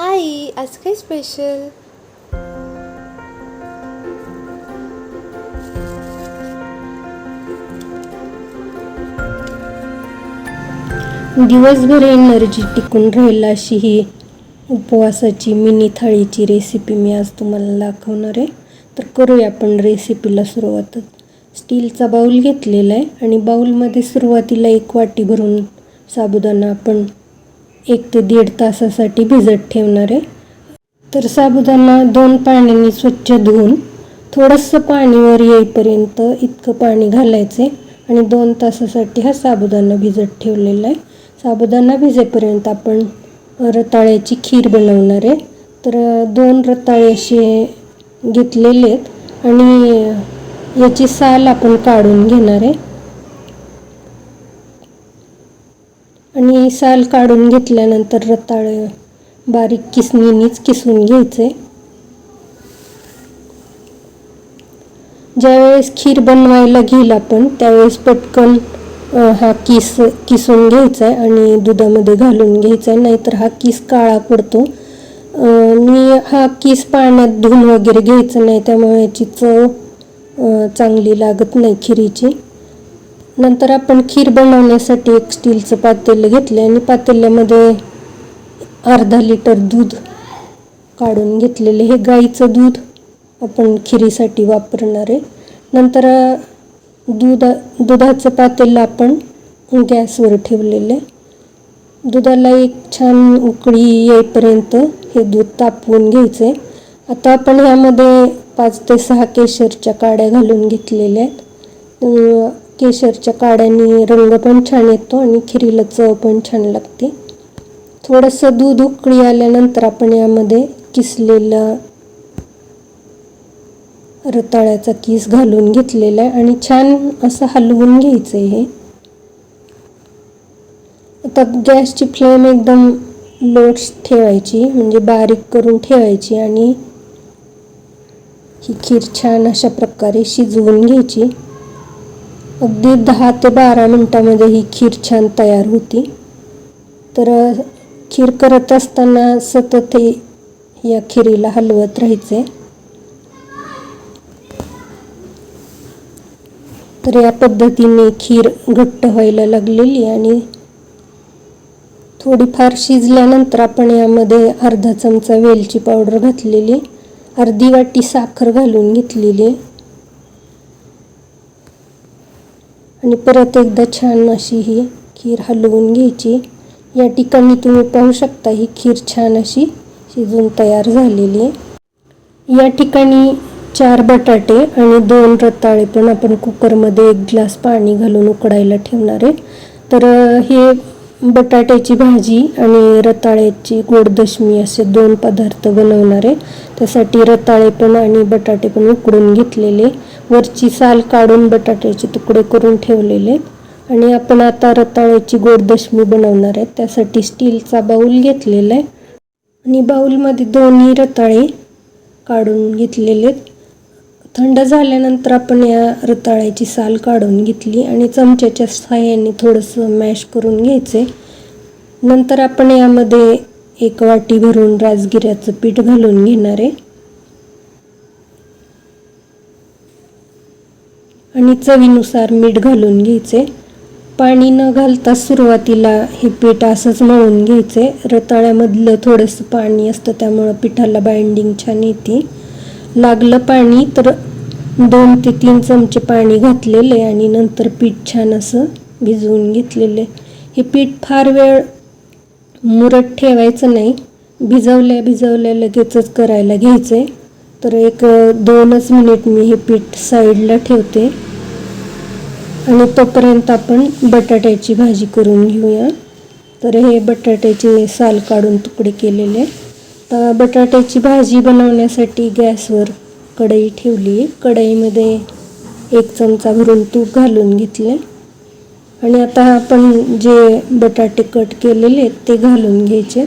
आई आज काय स्पेशल दिवसभर एनर्जी टिकून राहील अशी ही उपवासाची मिनी थाळीची रेसिपी मी आज तुम्हाला दाखवणार आहे. तर करूया आपण रेसिपीला सुरुवातच स्टीलचा बाऊल घेतलेला आहे आणि बाऊलमध्ये सुरुवातीला एक वाटी भरून साबुदाणा आपण एक ते दीड तासासाठी भिजत ठेवणार आहे. तर साबुदाणा दोन पाण्याने स्वच्छ धुवून थोडंसं पाणी वर येईपर्यंत इतकं पाणी घालायचं आहे आणि दोन तासासाठी हा साबुदाणा भिजत ठेवलेला आहे. साबुदाणा भिजेपर्यंत आपण रताळ्याची खीर बनवणार आहे. तर दोन रताळे असे घेतलेले आहेत आणि याची साल आपण काढून घेणार आहे. आणि साल काढून घेतल्यानंतर रताळ बारीक किसणीनीच किसून घ्यायचे. ज्यावेळेस खीर बनवायला घेईल आपण त्यावेळेस पटकन हा किस किसून घ्यायचा आहे आणि दुधामध्ये घालून घ्यायचा आहे नाहीतर हा किस काळा पडतो. मी हा किस पाण्यात धुवून वगैरे घ्यायचं नाही त्यामुळे याची चव चांगली लागत नाही खिरीची. नंतर आपण खीर बनवण्यासाठी एक स्टीलचं पातेलं घेतलं आणि पातेल्यामध्ये अर्धा लिटर दूध काढून घेतलेले हे गाईचं दूध आपण खिरीसाठी वापरणार आहे. नंतर दुधा दूध दुधाचं पातेलं आपण गॅसवर ठेवलेलं आहे. दुधाला एक छान उकळी येईपर्यंत हे दूध तापवून घ्यायचं आहे. आता आपण यामध्ये पाच ते सहा केशरच्या काड्या घालून घेतलेल्या आहेत. केशरच्या काड्याने रंग पण छान येतो आणि खिरीला चव पण छान लागते. थोडंसं दूध उकळी आल्यानंतर आपण यामध्ये किसलेला रताळ्याचा किस घालून घेतलेला आहे आणि छान असं हलवून घ्यायचं आहे हे. आता गॅसची फ्लेम एकदम लोट्स ठेवायची म्हणजे बारीक करून ठेवायची आणि ही खीर छान अशा प्रकारे शिजवून घ्यायची. अगदी दहा ते बारा मिनटामध्ये ही खीर छान तयार होती. तर खीर करत असताना सतत या खिरीला हलवत राहायचे. तर या पद्धतीने खीर घट्ट व्हायला लागलेली आणि थोडीफार शिजल्यानंतर आपण यामध्ये अर्धा चमचा वेलची पावडर घातलेली अर्धी वाटी साखर घालून घेतलेली आहे आणि परत एकदा छान अशी ही खीर हलवून घ्यायची. या ठिकाणी तुम्ही पाहू शकता ही खीर छान अशी शिजून तयार झालेली आहे. या ठिकाणी चार बटाटे आणि दोन रताळे पण आपण कुकरमध्ये एक ग्लास पाणी घालून उकडायला ठेवणार आहे. तर हे बटाट्याची भाजी आणि रताळ्याची गोडदशमी असे दोन पदार्थ बनवणार आहे. त्यासाठी रताळे पण आणि बटाटे पण उकडून घेतलेले. वरची साल काढून बटाट्याचे तुकडे करून ठेवलेले आणि आपण आता रताळ्याची गोडदशमी बनवणार आहे. त्यासाठी स्टीलचा बाऊल घेतलेला आहे. आणि बाऊलमध्ये दोन्ही रताळे काढून घेतलेले आहेत. थंड झाल्यानंतर आपण या रताळ्याची साल काढून घेतली. आणि चमच्याच्या सहाय्याने थोडंसं मॅश करून घ्यायचे नंतर आपण यामध्ये एक वाटी भरून राजगिऱ्याचं पीठ घालून घेणार आहे. आणि चवीनुसार मीठ घालून घ्यायचे. पाणी न घालता सुरुवातीला हे पीठ असंच मळून घ्यायचे. रताळ्यामधलं थोडंसं पाणी असतं त्यामुळं पिठाला बाइंडिंग छान येते. लागलं पाणी तर दोन ते तीन चमचे पाणी घातलेले आणि नंतर पीठ छान असं भिजवून घेतलेले. हे पीठ फार वेळ मुरत ठेवायचं नाही. भिजवल्या भिजवल्या लगेचच करायला घ्यायचं. आहे तर एक दोनच मिनिट मी हे पीठ साईडला ठेवते. आणि तोपर्यंत आपण बटाट्याची भाजी करून घेऊया. तर हे बटाट्याचे साल काढून तुकडे केलेले. तर बटाट्याची भाजी बनवण्यासाठी गॅसवर कढई ठेवली. कढईमध्ये एक चमचा भरून तूप घालून घेतले. आणि आता आपण जे बटाटे कट केलेले आहेत ते घालून घ्यायचे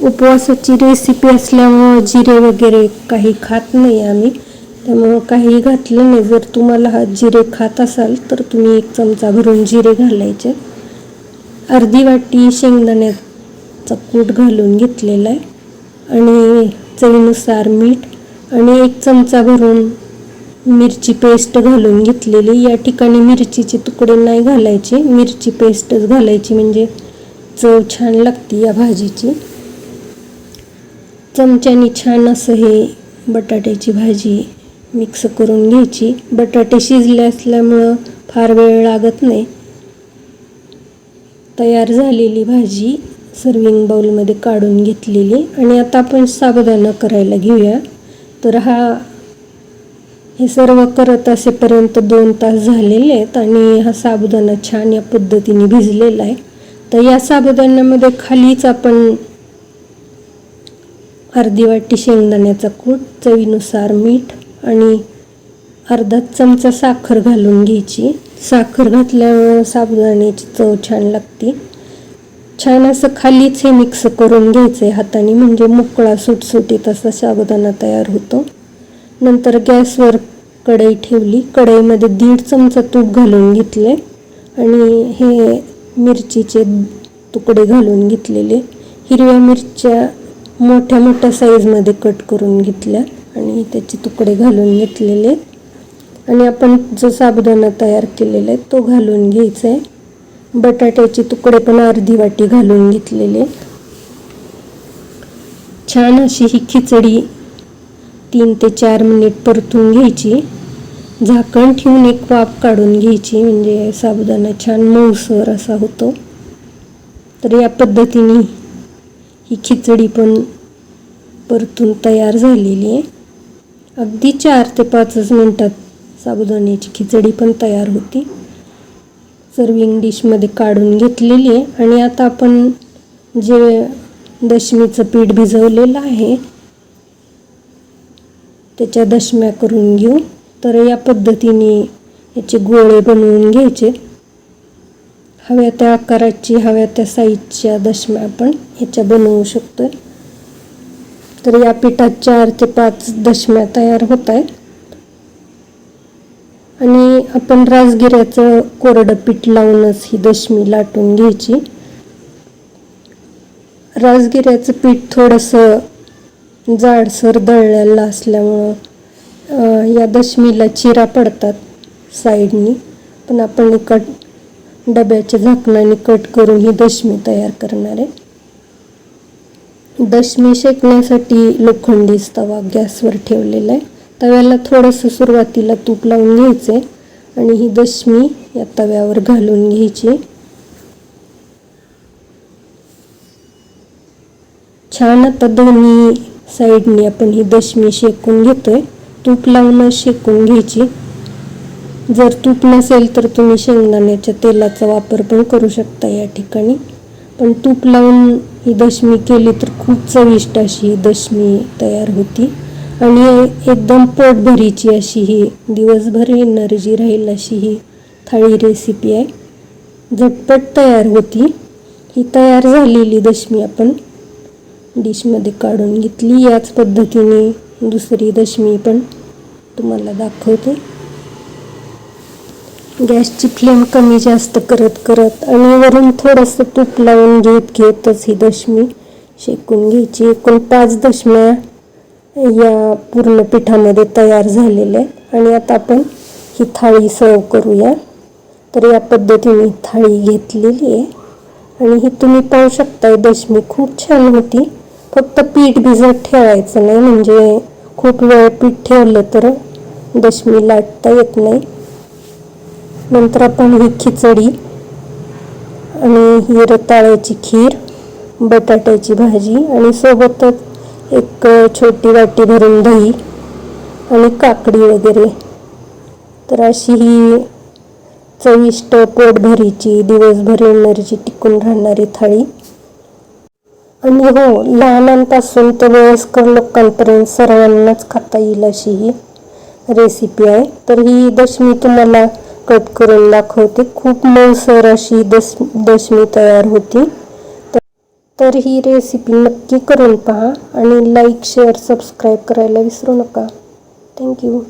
उपवासाची रेसिपी असल्यामुळं जिरे वगैरे काही खात नाही आम्ही. त्यामुळं काही घातलं नाही. जर तुम्हाला हा जिरे खात असाल तर तुम्ही एक चमचा भरून जिरे घालायचे. अर्धी वाटी शेंगदाण्याचा कूट घालून घेतलेला आहे. आणि चवीनुसार मीठ आणि एक चमचा भरून मिरची पेस्ट घालून घेतलेली. या ठिकाणी मिरचीचे तुकडे नाही घालायचे. मिरची पेस्टच घालायची. म्हणजे चव छान लागते या भाजीची. चमच्याने छान असं हे बटाट्याची भाजी मिक्स करून घ्यायची. बटाटे शिजले असल्यामुळं फार वेळ लागत नाही. तयार झालेली भाजी सर्विंग बाउलमध्ये काढून घेतलेली. आणि आता आपण साबुदाणा करायला घेऊया. तर हा हे सर्व करत असेपर्यंत दोन तास झालेले आहेत आणि हा साबुदाणा छान या पद्धतीने भिजलेला आहे. तर या साबुदाण्यामध्ये खालीच आपण अर्धी वाटी शेंगदाण्याचा कूट चवीनुसार मीठ आणि अर्धा चमचा साखर घालून घ्यायची. साखर घातल्यामुळं साबुदाण्याची चव छान लागते. छान असं खालीच हे मिक्स करून घ्यायचं आहे हाताने म्हणजे मोकळा सुटसुटीत असा साबुदाणा तयार होतो. नंतर गॅसवर कढई ठेवली. कढईमध्ये दीड चमचा तूप घालून घेतले आणि हे मिरचीचे तुकडे घालून घेतलेले. हिरव्या मिरच्या मोठ्या मोठ्या साईजमध्ये कट करून घेतल्या आणि त्याचे तुकडे घालून घेतलेले. आणि आपण जो साबुदाणा तयार केलेला आहे तो घालून घ्यायचा आहे बटाट्याचे तुकडे पण अर्धी वाटी घालून घेतलेले. छान अशी ही खिचडी तीन ते चार मिनिट परतून घ्यायची. झाकण ठेवून एक वाफ काढून घ्यायची म्हणजे साबुदाणा छान मऊसर असा होतो. तर या पद्धतीने ही खिचडी पण परतून तयार झालेली आहे. अगदी चार ते पाचच मिनटात साबुदाण्याची खिचडी पण तयार होती. सर्विंग डिशमध्ये काढून घेतलेली आहे. आणि आता आपण जे दशमीचं पीठ भिजवलेलं आहे त्याच्या दशम्या करून घेऊ. तर या पद्धतीने याचे गोळे बनवून घ्यायचे. हव्या त्या आकाराची हव्या त्या साईजच्या दशम्या आपण ह्याच्या बनवू शकतो तर या पिठात चार ते पाच दशम्या तयार होत आहेत. आणि आपण राजगिऱ्याचं कोरडं पीठ लावूनच ही दशमी लाटून घ्यायची. राजगिऱ्याचं पीठ थोडंसं जाडसर दळलेलं असल्यामुळं या दशमीला चिरा पडतात साईडनी. पण आपण कट डब्याच्या झाकणाने कट करून ही दशमी तयार करणार आहे. दशमी शेकण्यासाठी लोखंडीच तवा गॅसवर ठेवलेला आहे. तव्याला थोडंसं सुरुवातीला तूप लावून घ्यायचं आहे आणि ही दशमी या तव्यावर घालून घ्यायची. छान आता दोन्ही साईडनी आपण ही दशमी शेकून घेतोय. तूप लावून शेकून घ्यायची. जर तूप नसेल तर तुम्ही शेंगदाण्याच्या तेलाचा वापर पण करू शकता या ठिकाणी. पण तूप लावून ही दशमी केली तर खूप चविष्ट अशी ही दशमी तयार होती. आणि एकदम पोटभरीची अशी ही दिवसभर एनर्जी राहील अशी ही थाळी रेसिपी आहे. झटपट तयार होती. ही तयार झालेली दशमी आपण डिशमध्ये काढून घेतली. याच पद्धतीने दुसरी दशमी पण तुम्हाला दाखवते. गॅसची फ्लेम कमी जास्त करत करत आणि वरून थोडंसं तूप लावून घेत घेतच ही दशमी शेकून घ्यायची. एकूण पाच दशम्या या पूर्ण पिठामध्ये तयार झालेल्या आहेत. आणि आता आपण ही थाळी सर्व करूया. तर या पद्धतीने थाळी घेतलेली आहे. आणि ही तुम्ही पाहू शकताय दशमी खूप छान होती. फक्त पीठ भिजत ठेवायचं नाही म्हणजे खूप वेळ पीठ ठेवलं तर दशमी लाटता येत नाही. नंतर आपण ही खिचडी आणि ही रताळ्याची खीर बटाट्याची भाजी आणि सोबतच एक छोटी वाटी भरून दही आणि काकडी वगैरे. तर अशी ही चविष्ट पोटभरीची दिवसभर एनर्जी टिकून राहणारी थाळी. आणि हो लहानांपासून ते वयस्कर लोकांपर्यंत सर्वांनाच खाता येईल अशी ही रेसिपी आहे. तर ही दशमी तुम्हाला कट करून दाखवते. खूप मऊसर अशी दश दशमी तयार होती. तर- तर ही रेसिपी नक्की करून पहा आणि लाईक शेअर सबस्क्राईब करायला विसरू नका. थँक्यू